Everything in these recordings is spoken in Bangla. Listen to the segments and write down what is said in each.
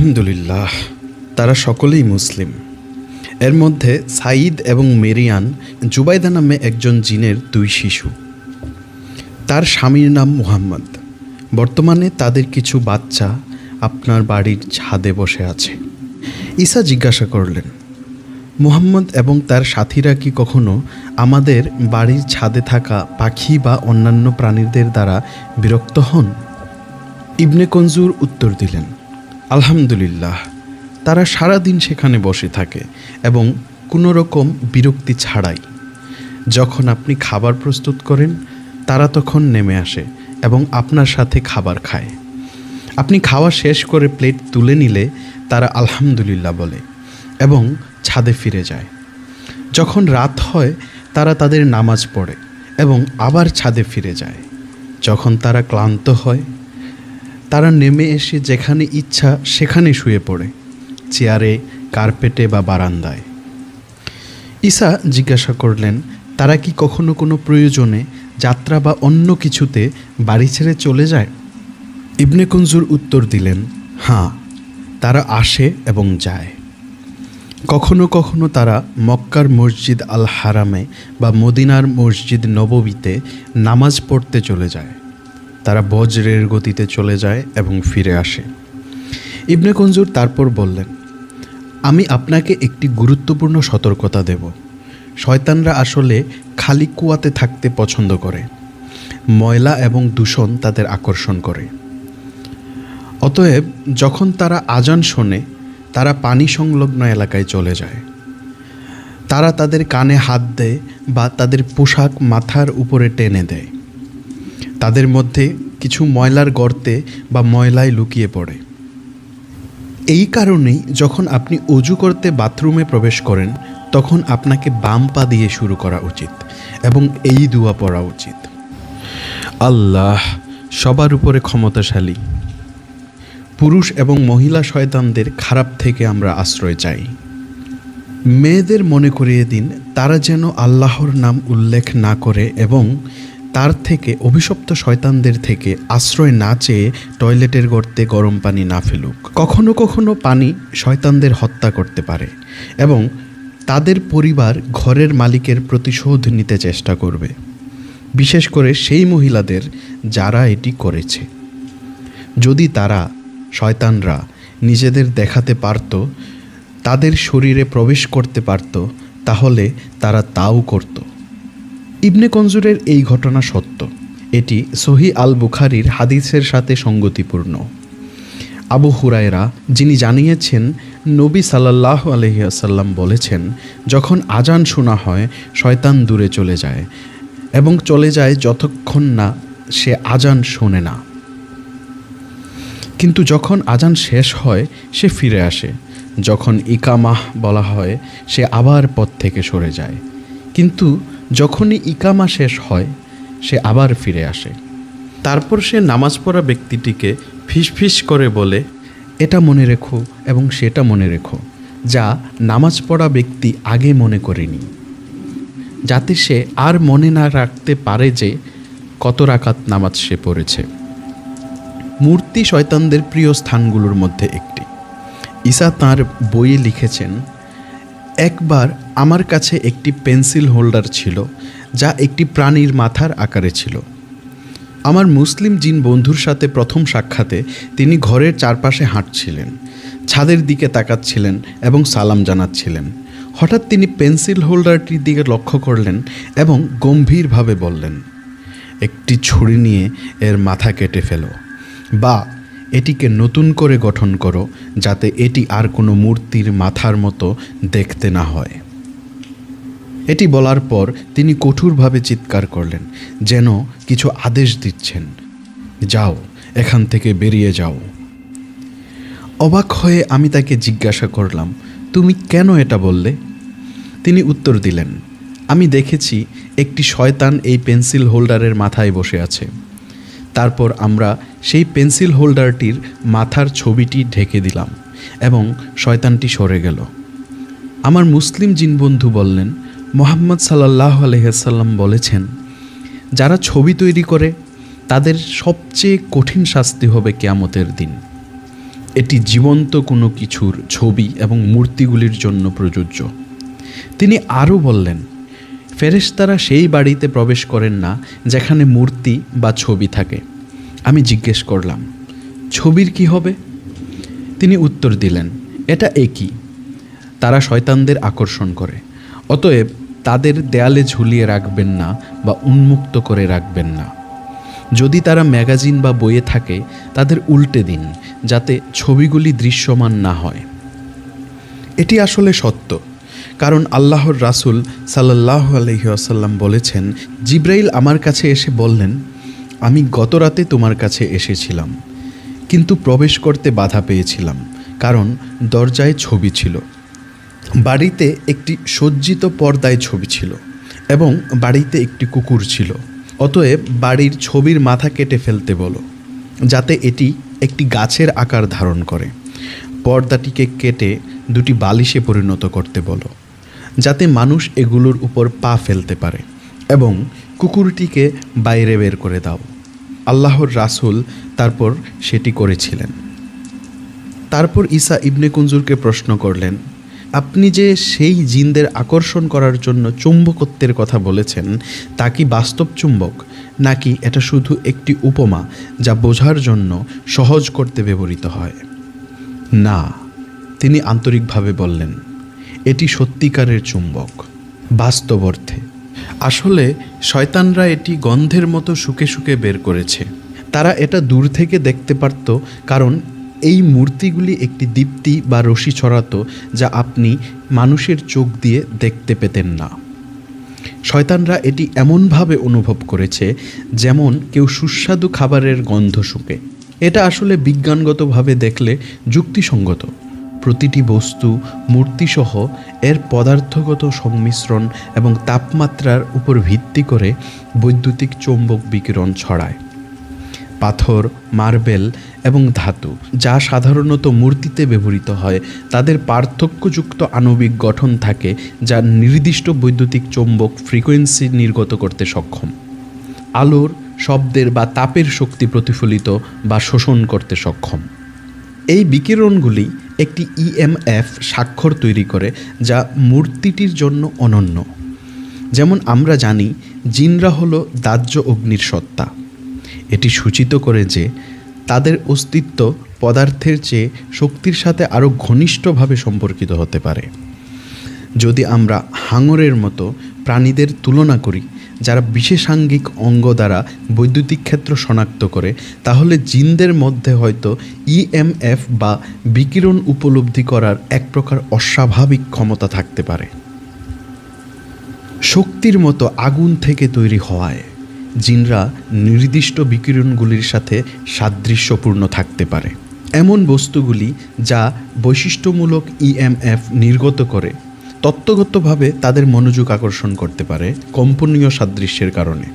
আলহামদুলিল্লাহ, তারা সকলেই মুসলিম। এর মধ্যে সাঈদ এবং মেরিয়ান জুবাইদা নামে একজন জিনের দুই শিশু। তার স্বামীর নাম মুহাম্মদ। বর্তমানে তাদের কিছু বাচ্চা আপনার বাড়ির ছাদে বসে আছে। ঈসা জিজ্ঞাসা করলেন, মুহাম্মদ এবং তার সাথীরা কি কখনো আমাদের বাড়ির ছাদে থাকা পাখি বা অন্যান্য প্রাণীদের দ্বারা বিরক্ত হন? ইবনে কঞ্জুর উত্তর দিলেন আলহামদুলিল্লাহ, তারা সারা দিন সেখানে বসে থাকে এবং কোনো রকম বিরক্তি ছাড়াই। যখন আপনি খাবার প্রস্তুত করেন, তারা তখন নেমে আসে এবং আপনার সাথে খাবার খায়। আপনি খাওয়া শেষ করে প্লেট তুলে নিলে তারা আলহামদুলিল্লাহ বলে এবং ছাদে ফিরে যায়। যখন রাত হয়, তারা তাদের নামাজ পড়ে এবং আবার ছাদে ফিরে যায়। যখন তারা ক্লান্ত হয় তারা নেমে এসে যেখানে ইচ্ছা সেখানে শুয়ে পড়ে, চেয়ারে, কার্পেটে বা বারান্দায়। ঈসা জিজ্ঞাসা করলেন, তারা কি কখনো কোনো প্রয়োজনে যাত্রা বা অন্য কিছুতে বাড়ি ছেড়ে চলে যায়? ইবনে কুঞ্জুর উত্তর দিলেন হ্যাঁ তারা আসে এবং যায়। কখনো কখনো তারা মক্কার মসজিদ আল হারামে বা মদিনার মসজিদ নববীতে নামাজ পড়তে চলে যায়। তারা বজ্রের গতিতে চলে যায় এবং ফিরে আসে। ইবনে কঞ্জুর তারপর বললেন, আমি আপনাকে একটি গুরুত্বপূর্ণ সতর্কতা দেব। শয়তানরা আসলে খালি কুয়াতে থাকতে পছন্দ করে, ময়লা এবং দূষণ তাদের আকর্ষণ করে। অতএব যখন তারা আজান শোনে, তারা পানি সংলগ্ন এলাকায় চলে যায়। তারা তাদের কানে হাত দেয় বা তাদের পোশাক মাথার উপরে টেনে দেয়। তাদের মধ্যে কিছু ময়লার গর্তে বা ময়লায় লুকিয়ে পড়ে। এই কারণেই যখন আপনি অজু করতে বাথরুমে প্রবেশ করেন, তখন আপনাকে বাম পা দিয়ে শুরু করা উচিত এবং এই দুয়া পড়া উচিত। আল্লাহ সবার উপরে ক্ষমতাশালী। পুরুষ এবং মহিলা শয়তানদের খারাপ থেকে আমরা আশ্রয় চাই। মেয়েদের মনে করিয়ে দিন, তারা যেন আল্লাহর নাম উল্লেখ না করে এবং তার থেকে অভিশপ্ত শয়তানদের থেকে আশ্রয় না চেয়ে টয়লেটের গর্তে গরম পানি না ফেলুক। কখনো কখনো পানি শয়তানদের হত্যা করতে পারে এবং তাদের পরিবার ঘরের মালিকের প্রতিশোধ নিতে চেষ্টা করবে। বিশেষ করে সেই মহিলাদের যারা এটি করেছে। যদি তারা, শয়তানরা, নিজেদের দেখাতে পারত, তাদের শরীরে প্রবেশ করতে পারত, তাহলে তারা তাও করত। ইবনে কঞ্জুরের এই ঘটনা সত্য। এটি সহি আল বুখারির হাদিসের সাথে সঙ্গতিপূর্ণ। আবু হুরায়রা, যিনি জানিয়েছেন, নবী সাল্লাহ আলহিয়াসাল্লাম বলেছেন, যখন আজান শোনা হয়, শয়তান দূরে চলে যায় এবং চলে যায় যতক্ষণ না সে আজান শোনে না। কিন্তু যখন আজান শেষ হয়, সে ফিরে আসে। যখন ইকামাহ বলা হয়, সে আবার পথ থেকে সরে যায়। কিন্তু যখনই ইকামা শেষ হয়, সে আবার ফিরে আসে। তারপর সে নামাজ পড়া ব্যক্তিটিকে ফিসফিস করে বলে, এটা মনে রেখো এবং সেটা মনে রেখো, যা নামাজ পড়া ব্যক্তি আগে মনে করেনি। যাতে সে আর মনে না রাখতে পারে যে কত রাকাত নামাজ সে পড়েছে। মূর্তি শয়তানদের প্রিয় স্থানগুলোর মধ্যে একটি। ঈসা তাঁর বইয়ে লিখেছেন, একবার আমার কাছে একটি পেন্সিল হোল্ডার ছিল, যা একটি প্রাণীর মাথার আকারে ছিল। আমার মুসলিম জিন বন্ধুর সাথে প্রথম সাক্ষাতে তিনি ঘরের চারপাশে হাঁটছিলেন, ছাদের দিকে তাকাচ্ছিলেন এবং সালাম জানাচ্ছিলেন। হঠাৎ তিনি পেন্সিল হোল্ডারটির দিকে লক্ষ্য করলেন এবং গম্ভীরভাবে বললেন, একটি ছুরি নিয়ে এর মাথা কেটে ফেলো। বা, এটিকে নতুন করে গঠন করো, যাতে এটি আর কোনো মূর্তির মাথার মতো দেখতে না হয়। এটি বলার পর তিনি কঠোরভাবে চিৎকার করলেন, যেন কিছু আদেশ দিচ্ছেন। যাও, এখান থেকে বেরিয়ে যাও। অবাক হয়ে আমি তাকে জিজ্ঞাসা করলাম, তুমি কেন এটা বললে? তিনি উত্তর দিলেন, আমি দেখেছি একটি শয়তান এই পেন্সিল হোল্ডারের মাথায় বসে আছে। তারপর আমরা সেই পেন্সিল হোল্ডারটির মাথার ছবিটি ঢেকে দিলাম এবং শয়তানটি সরে গেল। আমার মুসলিম জিন বন্ধু বললেন মোহাম্মদ সাল্লাহ আলহাম বলেছেন, যারা ছবি তৈরি করে, তাদের সবচেয়ে কঠিন শাস্তি হবে কেয়ামতের দিন। এটি জীবন্ত কোনো কিছুর ছবি এবং মূর্তিগুলির জন্য প্রযোজ্য। তিনি আরও বললেন, ফেরেশতারা সেই বাড়িতে প্রবেশ করেন না যেখানে মূর্তি বা ছবি থাকে। আমি জিজ্ঞেস করলাম, ছবির কি হবে? তিনি উত্তর দিলেন, এটা একই। তারা শয়তানদের আকর্ষণ করে। অতএব তাদের দেয়ালে ঝুলিয়ে রাখবেন না বা উন্মুক্ত করে রাখবেন না। যদি তারা ম্যাগাজিন বা বইয়ে থাকে, তাদের উল্টে দিন, যাতে ছবিগুলি দৃশ্যমান না হয়। এটি আসলে সত্য, কারণ আল্লাহর রাসূল সাল্লাহ আলহিহাসাল্লাম বলেছেন, জিব্রাইল আমার কাছে এসে বললেন, আমি গত রাতে তোমার কাছে এসেছিলাম, কিন্তু প্রবেশ করতে বাধা পেয়েছিলাম, কারণ দরজায় ছবি ছিল বাড়িতে একটি সজ্জিত পর্দায় ছবি ছিল এবং বাড়িতে একটি কুকুর ছিল। অতএব বাড়ির ছবির মাথা কেটে ফেলতে বলো, যাতে এটি একটি গাছের আকার ধারণ করে। পর্দাটিকে কেটে দুটি বালিশে পরিণত করতে বলো, যাতে মানুষ এগুলোর উপর পা ফেলতে পারে এবং কুকুরটিকে বাইরে বের করে দাও। আল্লাহর রাসূল তারপর সেটি করেছিলেন। তারপর ঈসা ইবনে কুঞ্জুরকে প্রশ্ন করলেন আপনি যে সেই জিনদের আকর্ষণ করার জন্য চুম্বকত্বের কথা বলেছেন, তা কি বাস্তব চুম্বক? নাকি এটা শুধু একটি উপমা যা বোঝার জন্য সহজ করতে ব্যবহৃত হয়? না, তিনি আন্তরিকভাবে বললেন, এটি সত্যিকারের চুম্বক, বাস্তব অর্থে। আসলে শয়তানরা এটি গন্ধের মতো শুকে শুকে বের করেছে। তারা এটা দূর থেকে দেখতে পারত, কারণ এই মূর্তিগুলি একটি দীপ্তি বা রশি ছড়াতো যা আপনি মানুষের চোখ দিয়ে দেখতে পেতেন না। শয়তানরা এটি এমনভাবে অনুভব করেছে যেমন কেউ সুস্বাদু খাবারের গন্ধ শুকে। এটা আসলে বিজ্ঞানগতভাবে দেখলে যুক্তিসঙ্গত। প্রতিটি বস্তু, মূর্তিসহ, এর পদার্থগত সংমিশ্রণ এবং তাপমাত্রার উপর ভিত্তি করে বৈদ্যুতিক চৌম্বক বিকিরণ ছড়ায়। পাথর, মার্বেল এবং ধাতু, যা সাধারণত মূর্তিতে ব্যবহৃত হয়। তাদের পার্থক্যযুক্ত আণবিক গঠন থাকে, যা নির্দিষ্ট বৈদ্যুতিক চৌম্বক ফ্রিকোয়েন্সি নির্গত করতে সক্ষম। আলোর, শব্দের বা তাপের শক্তি প্রতিফলিত বা শোষণ করতে সক্ষম। এই বিকিরণগুলি একটি ইএমএফ স্বাক্ষর তৈরি করে, যা মূর্তিটির জন্য অনন্য। যেমন আমরা জানি, জিনরা হলো দাহ্য অগ্নির সত্তা। এটি সূচিত করে যে তাদের অস্তিত্ব পদার্থের চেয়ে শক্তির সাথে আরও ঘনিষ্ঠভাবে সম্পর্কিত হতে পারে। যদি আমরা হাঙরের মতো প্রাণীদের তুলনা করি, যারা বিশেষাঙ্গিক অঙ্গ দ্বারা বৈদ্যুতিক ক্ষেত্র শনাক্ত করে, তাহলে জিনদের মধ্যে হয়তো ইএমএফ বা বিকিরণ উপলব্ধি করার এক প্রকার অস্বাভাবিক ক্ষমতা থাকতে পারে। শক্তির মতো আগুন থেকে তৈরি হওয়ায় জিনরা নির্দিষ্ট বিকিরণগুলির সাথে সাদৃশ্যপূর্ণ থাকতে পারে। এমন বস্তুগুলি যা বৈশিষ্ট্যমূলক ইএমএফ নির্গত করে, তত্ত্বগতভাবে তাদের মনোযোগ আকর্ষণ করতে পারে কম্পনীয় সাদৃশ্যের কারণে।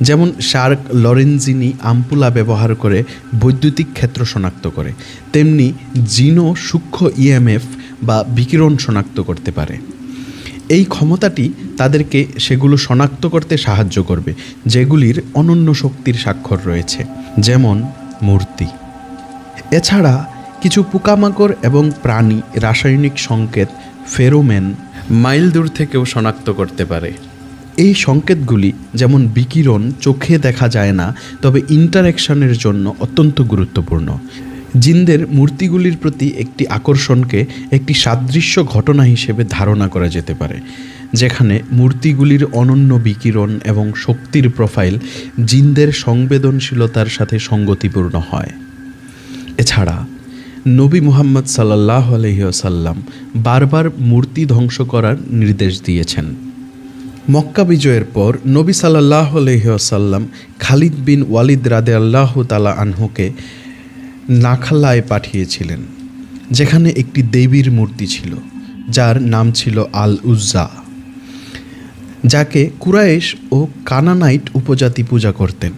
যেমন শার্ক লরেনজিনি আম্পুলা ব্যবহার করে বৈদ্যুতিক ক্ষেত্র শনাক্ত করে, তেমনি জিনো সূক্ষ্ম ইএমএফ বা বিকিরণ শনাক্ত করতে পারে। এই ক্ষমতাটি তাদেরকে সেগুলো শনাক্ত করতে সাহায্য করবে, যেগুলির অনন্য শক্তির স্বাক্ষর রয়েছে, যেমন মূর্তি। এছাড়া কিছু পোকামাকড় এবং প্রাণী রাসায়নিক সংকেত ফেরোমেন মাইল দূর থেকেও শনাক্ত করতে পারে। এই সংকেতগুলি যেমন বিকিরণ চোখে দেখা যায় না, তবে ইন্টারেকশনের জন্য অত্যন্ত গুরুত্বপূর্ণ। জিনদের মূর্তিগুলির প্রতি একটি আকর্ষণকে একটি সাদৃশ্য ঘটনা হিসেবে ধারণা করা যেতে পারে। যেখানে মূর্তিগুলির অনন্য বিকিরণ এবং শক্তির প্রোফাইল জিনদের সংবেদনশীলতার সাথে সঙ্গতিপূর্ণ হয়। এছাড়া, নবী মুহাম্মদ সাল্লাহ আলহিসাল্লাম বারবার মূর্তি ধ্বংস করার নির্দেশ দিয়েছেন। মক্কা বিজয়ের পর নবী সাল্লাহ আলহিসাল্লাম খালিদ বিন ওয়ালিদ রাদে আল্লাহ তালা আনহুকে নাখালায় পাঠিয়েছিলেন, যেখানে একটি দেবীর মূর্তি ছিল, যার নাম ছিল আল উজ্জা যাকে কুরাইশ ও কানানাইট উপজাতি পূজা করতেন।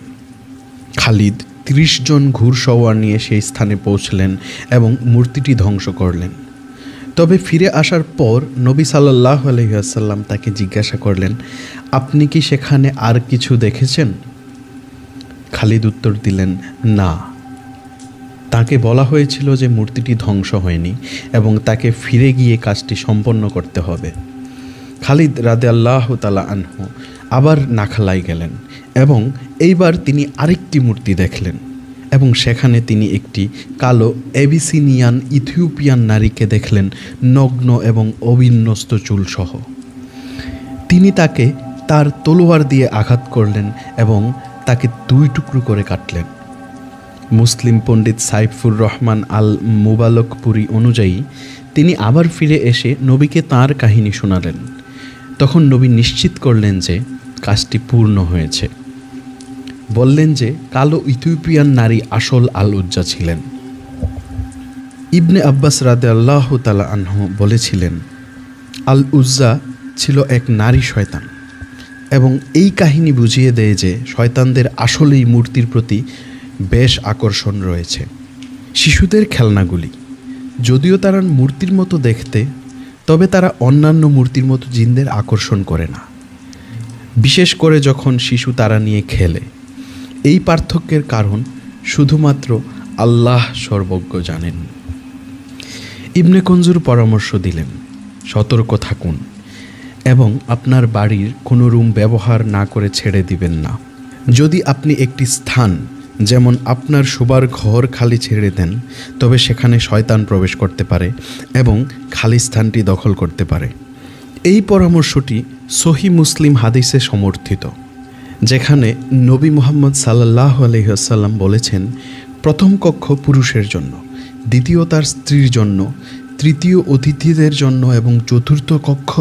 খালিদ তিরিশ জন ঘুরসওয়ার নিয়ে সেই স্থানে পৌঁছলেন এবং মূর্তিটি ধ্বংস করলেন। তবে ফিরে আসার পর নবী সাল্লাহ আলহিহাসাল্লাম তাকে জিজ্ঞাসা করলেন, আপনি কি সেখানে আর কিছু দেখেছেন? খালিদ উত্তর দিলেন, না। তাকে বলা হয়েছিল যে মূর্তিটি ধ্বংস হয়নি এবং তাকে ফিরে গিয়ে কাজটি সম্পন্ন করতে হবে। খালিদ রাদে আল্লাহ তালা আনহু আবার নাখালাই গেলেন এবং এইবার তিনি আরেকটি মূর্তি দেখলেন এবং সেখানে তিনি একটি কালো এবিসিনিয়ান ইথিওপিয়ান নারীকে দেখলেন নগ্ন এবং অবিন্যস্ত চুলসহ। তিনি তাকে তার তলোয়ার দিয়ে আঘাত করলেন এবং তাকে দুই টুকরো করে কাটলেন। মুসলিম পণ্ডিত সাইফুর রহমান আল মুবালকপুরি অনুযায়ী তিনি আবার ফিরে এসে নবীকে তার কাহিনী শোনালেন। তখন নবী নিশ্চিত করলেন যে কাজটি পূর্ণ হয়েছে। বললেন যে, কালো ইথিওপিয়ান নারী আসল আল উজ্জা ছিলেন। ইবনে আব্বাস রাদে আল্লাহ তালা আনহু বলেছিলেন আল উজ্জা ছিল এক নারী শয়তান এবং এই কাহিনী বুঝিয়ে দেয় যে শয়তানদের আসলেই মূর্তির প্রতি বেশ আকর্ষণ রয়েছে। শিশুদের খেলনাগুলি, যদিও তারা মূর্তির মতো দেখতে তবে তারা অন্যান্য মূর্তির মতো জিনদের আকর্ষণ করে না। বিশেষ করে যখন শিশু তারা নিয়ে খেলে। এই পার্থক্যের কারণ শুধুমাত্র আল্লাহ সর্বজ্ঞ জানেন। ইবনে কঞ্জুর পরামর্শ দিলেন, সতর্ক থাকুন এবং আপনার বাড়ির কোনো রুম ব্যবহার না করে ছেড়ে দিবেন না। যদি আপনি একটি স্থান যেমন আপনার শোবার ঘর খালি ছেড়ে দেন, তবে সেখানে শয়তান প্রবেশ করতে পারে এবং খালি স্থানটি দখল করতে পারে। এই পরামর্শটি সহি মুসলিম হাদিসে সমর্থিত, যেখানে নবী মোহাম্মদ সাল্লাহ আলহিহাসাল্লাম বলেছেন, প্রথম কক্ষ পুরুষের জন্য, দ্বিতীয় তার স্ত্রীর জন্য, তৃতীয় অতিথিদের জন্য এবং চতুর্থ কক্ষ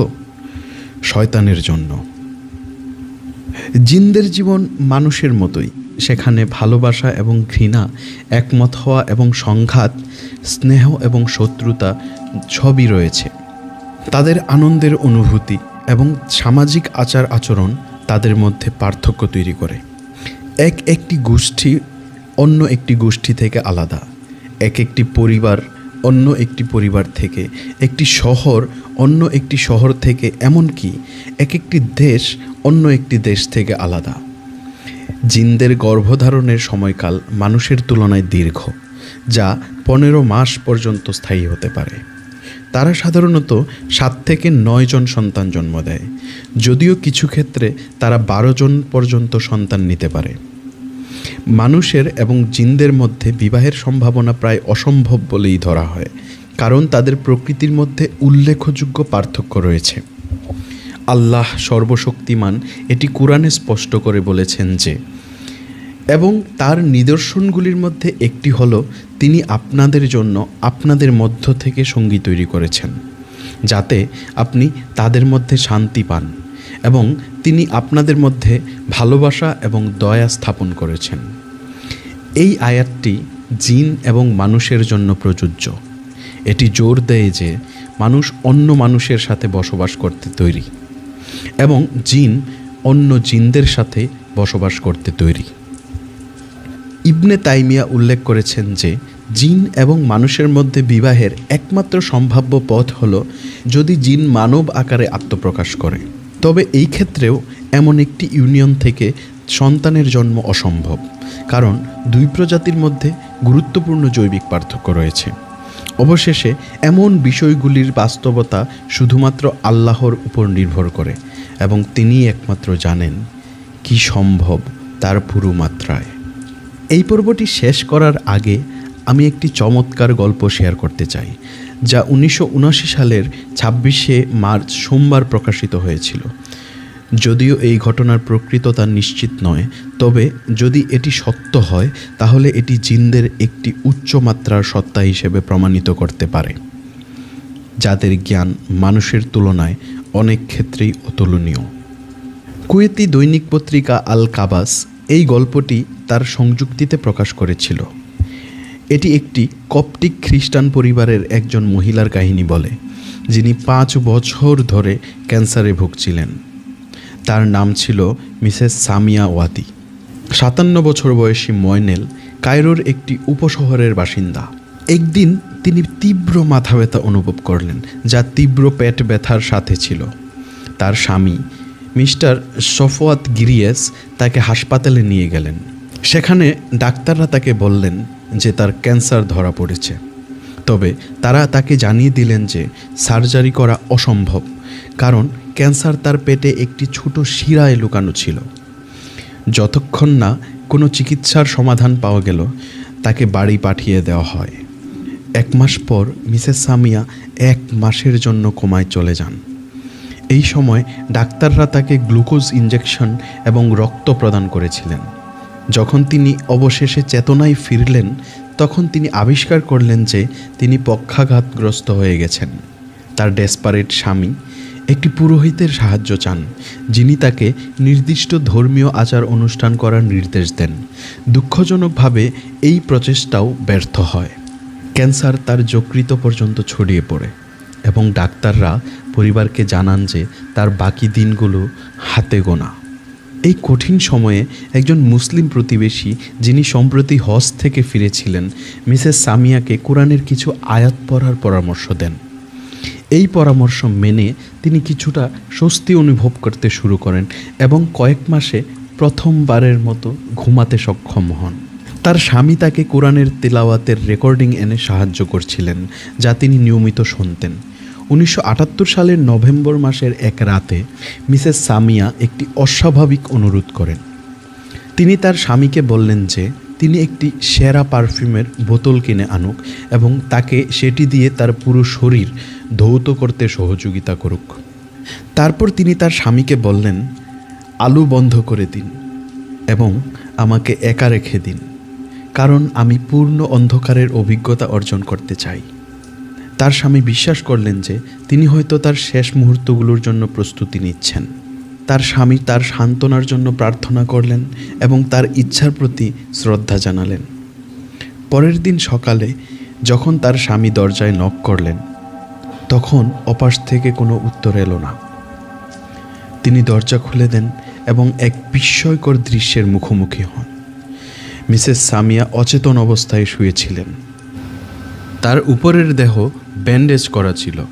শয়তানের জন্য। জিনদের জীবন মানুষের মতোই সেখানে ভালোবাসা এবং ঘৃণা, একমত হওয়া এবং সংঘাত, স্নেহ এবং শত্রুতা সবই রয়েছে। তাদের আনন্দের অনুভূতি এবং সামাজিক আচার আচরণ তাদের মধ্যে পার্থক্য তৈরি করে। এক একটি গোষ্ঠী অন্য একটি গোষ্ঠী থেকে আলাদা। এক একটি পরিবার অন্য একটি পরিবার থেকে। একটি শহর অন্য একটি শহর থেকে। এমনকি এক একটি দেশ অন্য একটি দেশ থেকে আলাদা। জিনদের গর্ভধারণের সময়কাল মানুষের তুলনায় দীর্ঘ, যা পনেরো মাস পর্যন্ত স্থায়ী হতে পারে। তারা সাধারণত সাত থেকে নয় জন সন্তান জন্ম দেয়, যদিও কিছু ক্ষেত্রে তারা বারো জন পর্যন্ত সন্তান নিতে পারে। মানুষের এবং জিনদের মধ্যে বিবাহের সম্ভাবনা প্রায় অসম্ভব বলেই ধরা হয়, কারণ তাদের প্রকৃতির মধ্যে উল্লেখযোগ্য পার্থক্য রয়েছে। আল্লাহ সর্বশক্তিমান, এটি কোরআনে স্পষ্ট করে বলেছেন যে, এবং তার নিদর্শনগুলির মধ্যে একটি হল, তিনি আপনাদের জন্য আপনাদের মধ্য থেকে সঙ্গী তৈরি করেছেন, যাতে আপনি তাদের মধ্যে শান্তি পান এবং তিনি আপনাদের মধ্যে ভালোবাসা এবং দয়া স্থাপন করেছেন। এই আয়াতটি জিন এবং মানুষের জন্য প্রযোজ্য। এটি জোর দেয় যে, মানুষ অন্য মানুষের সাথে বসবাস করতে তৈরি। এবং জিন অন্য জিনদের সাথে বসবাস করতে তৈরি। ইবনে তাইমিয়া উল্লেখ করেছেন যে, জিন এবং মানুষের মধ্যে বিবাহের একমাত্র সম্ভাব্য পথ হল যদি জিন মানব আকারে আত্মপ্রকাশ করে। তবে এই ক্ষেত্রেও এমন একটি ইউনিয়ন থেকে সন্তানের জন্ম অসম্ভব, কারণ দুই প্রজাতির মধ্যে গুরুত্বপূর্ণ জৈবিক পার্থক্য রয়েছে। অবশেষে এমন বিষয়গুলির বাস্তবতা শুধুমাত্র আল্লাহর উপর নির্ভর করে এবং তিনিই একমাত্র জানেন কি সম্ভব তার পুরো মাত্রায়। এই পর্বটি শেষ করার আগে আমি একটি চমৎকার গল্প শেয়ার করতে চাই, যা উনিশশো সালের ছাব্বিশে মার্চ সোমবার প্রকাশিত হয়েছিল। যদিও এই ঘটনার প্রকৃততা নিশ্চিত নয়, তবে যদি এটি সত্য হয়, তাহলে এটি জিনদের একটি উচ্চমাত্রার সত্তা হিসেবে প্রমাণিত করতে পারে। যাদের জ্ঞান মানুষের তুলনায় অনেক ক্ষেত্রেই অতুলনীয়। কুয়েতি দৈনিক পত্রিকা আল কাবাস এই গল্পটি তার সংযুক্তিতে প্রকাশ করেছিল। এটি একটি কপটিক খ্রিস্টান পরিবারের একজন মহিলার কাহিনী বলে, যিনি পাঁচ বছর ধরে ক্যান্সারে ভুগছিলেন। তার নাম ছিল মিসেস সামিয়া ওয়াতি সাতান্ন বছর বয়সী ময়নেল কায়রোর একটি উপশহরের বাসিন্দা। একদিন তিনি তীব্র মাথা ব্যথা অনুভব করলেন, যা তীব্র পেট ব্যথার সাথে ছিল। তার স্বামী, মিস্টার সফওয়াত গিরিয়েস, তাকে হাসপাতালে নিয়ে গেলেন। সেখানে ডাক্তাররা তাকে বললেন যে তার ক্যান্সার ধরা পড়েছে। তবে তারা তাকে জানিয়ে দিলেন যে সার্জারি করা অসম্ভব, কারণ ক্যান্সার তার পেটে একটি ছোট শিরায় লুকানো ছিল। যতক্ষণ না কোনো চিকিৎসার সমাধান পাওয়া গেল, তাকে বাড়ি পাঠিয়ে দেওয়া হয়। এক মাস পর মিসেস সামিয়া এক মাসের জন্য কোমায় চলে যান। এই সময় ডাক্তাররা তাকে গ্লুকোজ ইঞ্জেকশন এবং রক্ত প্রদান করেছিলেন। যখন তিনি অবশেষে চেতনায় ফিরলেন, তখন তিনি আবিষ্কার করলেন যে তিনি পক্ষাঘাতগ্রস্ত হয়ে গেছেন। তার ডেসপারেট স্বামী, একটি পুরোহিতের সাহায্য চান, যিনি তাকে নির্দিষ্ট ধর্মীয় আচার অনুষ্ঠান করার নির্দেশ দেন। দুঃখজনকভাবে এই প্রচেষ্টাও ব্যর্থ হয়। ক্যান্সার তার যকৃত পর্যন্ত ছড়িয়ে পড়ে এবং ডাক্তাররা পরিবারকে জানান যে তার বাকি দিনগুলো হাতে গোনা। এই কঠিন সময়ে একজন মুসলিম প্রতিবেশী যিনি সম্প্রতি হজ থেকে ফিরেছিলেন, মিসেস সামিয়াকে কোরআনের কিছু আয়াত পড়ার পরামর্শ দেন। এই পরামর্শ মেনে তিনি কিছুটা স্বস্তি অনুভব করতে শুরু করেন এবং কয়েক মাসে প্রথমবারের মতো ঘুমাতে সক্ষম হন। তার স্বামী তাকে কোরআনের তেলাওয়াতের রেকর্ডিং এনে সাহায্য করছিলেন, যা তিনি নিয়মিত শুনতেন। উনিশশো আটাত্তর সালের নভেম্বর মাসের এক রাতে মিসেস সামিয়া একটি অস্বাভাবিক অনুরোধ করেন। তিনি তার স্বামীকে বললেন যে, তিনি একটি সেরা পারফিউমের বোতল কিনে আনুক এবং তাকে সেটি দিয়ে তার পুরো শরীর ধৌত করতে সহযোগিতা করুক। তারপর তিনি তার স্বামীকে বললেন, আলু বন্ধ করে দিন এবং আমাকে একা রেখে দিন। কারণ আমি পূর্ণ অন্ধকারের অভিজ্ঞতা অর্জন করতে চাই। তার স্বামী বিশ্বাস করলেন যে তিনি হয়তো তার শেষ মুহূর্তগুলোর জন্য প্রস্তুতি নিচ্ছেন। তার স্বামী তার সান্ত্বনার জন্য প্রার্থনা করলেন এবং তার ইচ্ছার প্রতি শ্রদ্ধা জানালেন। পরের দিন সকালে যখন তার স্বামী দরজায় নক করলেন, তখন অপাশ থেকে কোনো উত্তর এলো না। তিনি দরজা খুলে দেন এবং এক বিস্ময়কর দৃশ্যের মুখোমুখি হন। মিসেস সামিয়া অচেতন অবস্থায় শুয়েছিলেন। তার উপরের দেহ ব্যান্ডেজ করা ছিল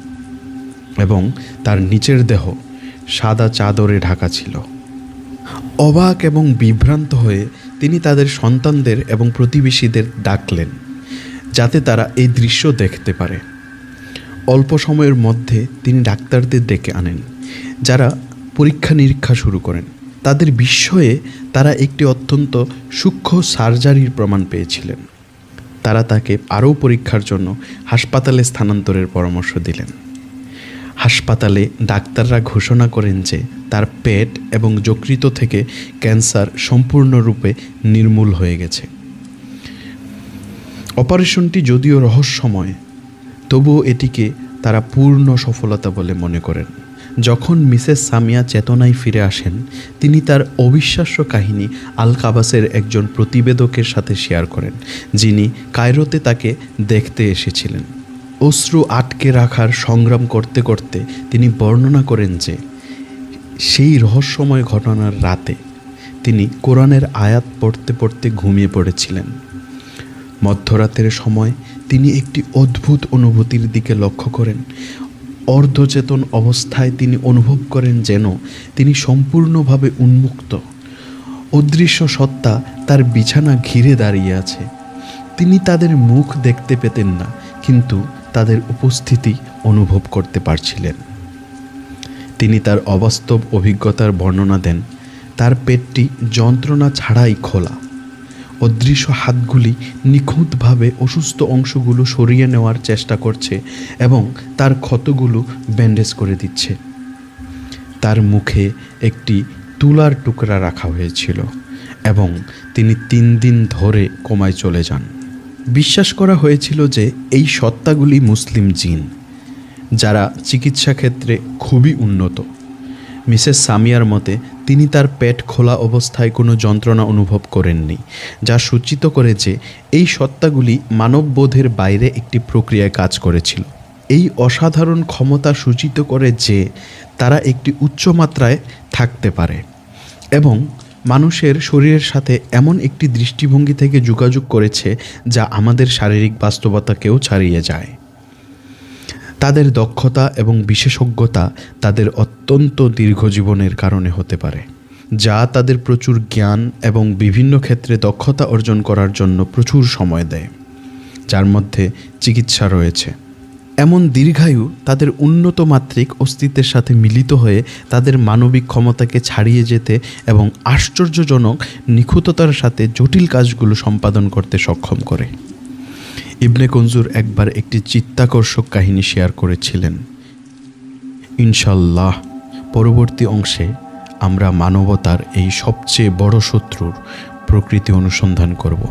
এবং তার নিচের দেহ সাদা চাদরে ঢাকা ছিল। অবাক এবং বিভ্রান্ত হয়ে তিনি তাদের সন্তানদের এবং প্রতিবেশীদের ডাকলেন যাতে তারা এই দৃশ্য দেখতে পারে। অল্প সময়ের মধ্যে তিনি ডাক্তারদের ডেকে আনেন, যারা পরীক্ষা নিরীক্ষা শুরু করেন। তাদের বিস্ময়ে তারা একটি অত্যন্ত সূক্ষ্ম সার্জারির প্রমাণ পেয়েছিলেন। তারা তাকে আরও পরীক্ষার জন্য হাসপাতালে স্থানান্তরের পরামর্শ দিলেন। হাসপাতালে ডাক্তাররা ঘোষণা করেন যে তার পেট এবং যকৃত থেকে ক্যান্সার সম্পূর্ণরূপে নির্মূল হয়ে গেছে। অপারেশনটি যদিও রহস্যময়, তবুও এটিকে তারা পূর্ণ সফলতা বলে মনে করেন। যখন মিসেস সামিয়া চেতনায় ফিরে আসেন, তিনি তার অবিশ্বাস্য কাহিনী আল কাবাসের একজন প্রতিবেদকের সাথে শেয়ার করেন, যিনি কায়রোতে তাকে দেখতে এসেছিলেন। অশ্রু আটকে রাখার সংগ্রাম করতে করতে তিনি বর্ণনা করেন যে, সেই রহস্যময় ঘটনার রাতে তিনি কোরআনের আয়াত পড়তে পড়তে ঘুমিয়ে পড়েছিলেন। মধ্যরাতের সময় তিনি একটি অদ্ভুত অনুভূতির দিকে লক্ষ্য করেন। অর্ধচেতন অবস্থায় তিনি অনুভব করেন যেন তিনি সম্পূর্ণভাবে উন্মুক্ত। অদৃশ্য সত্তা তার বিছানা ঘিরে দাঁড়িয়ে আছে। তিনি তাদের মুখ দেখতে পেতেন না, কিন্তু তাদের উপস্থিতি অনুভব করতে পারছিলেন। তিনি তার অবাস্তব অভিজ্ঞতার বর্ণনা দেন। তার পেটটি যন্ত্রণা ছাড়াই খোলা। অদৃশ্য হাতগুলি নিখুঁতভাবে অসুস্থ অংশগুলো সরিয়ে নেওয়ার চেষ্টা করছে এবং তার ক্ষতগুলো ব্যান্ডেজ করে দিচ্ছে। তার মুখে একটি তুলার টুকরা রাখা হয়েছিল এবং তিনি তিন দিন ধরে কমায় চলে যান। বিশ্বাস করা হয়েছিল যে এই সত্তাগুলি মুসলিম জিন, যারা চিকিৎসা ক্ষেত্রে খুবই উন্নত। মিসেস সামিয়ার মতে তিনি তার পেট খোলা অবস্থায় কোনো যন্ত্রণা অনুভব করেননি, যা সূচিত করে যে এই সত্তাগুলি মানববোধের বাইরে একটি প্রক্রিয়ায় কাজ করেছিল। এই অসাধারণ ক্ষমতা সূচিত করে যে তারা একটি উচ্চমাত্রায় থাকতে পারে এবং মানুষের শরীরের সাথে এমন একটি দৃষ্টিভঙ্গি থেকে যোগাযোগ করেছে যা আমাদের শারীরিক বাস্তবতাকেও ছাড়িয়ে যায়। তাদের দক্ষতা এবং বিশেষজ্ঞতা তাদের অত্যন্ত দীর্ঘ জীবনের কারণে হতে পারে, যা তাদের প্রচুর জ্ঞান এবং বিভিন্ন ক্ষেত্রে দক্ষতা অর্জন করার জন্য প্রচুর সময় দেয়, যার মধ্যে চিকিৎসা রয়েছে। এমন দীর্ঘায়ু তাদের উন্নত মাত্রিক অস্তিত্বের সাথে মিলিত হয়ে তাদের মানবিক ক্ষমতাকে ছাড়িয়ে যেতে এবং আশ্চর্যজনক নিখুঁততার সাথে জটিল কাজগুলো সম্পাদন করতে সক্ষম করে। ইবনে কঞ্জুর একবার একটি চিত্তাকর্ষক কাহিনী শেয়ার করেছিলেন। ইনশাল্লাহ পরবর্তী অংশে আমরা মানবতার এই সবচেয়ে বড় শত্রুর প্রকৃতি অনুসন্ধান করব।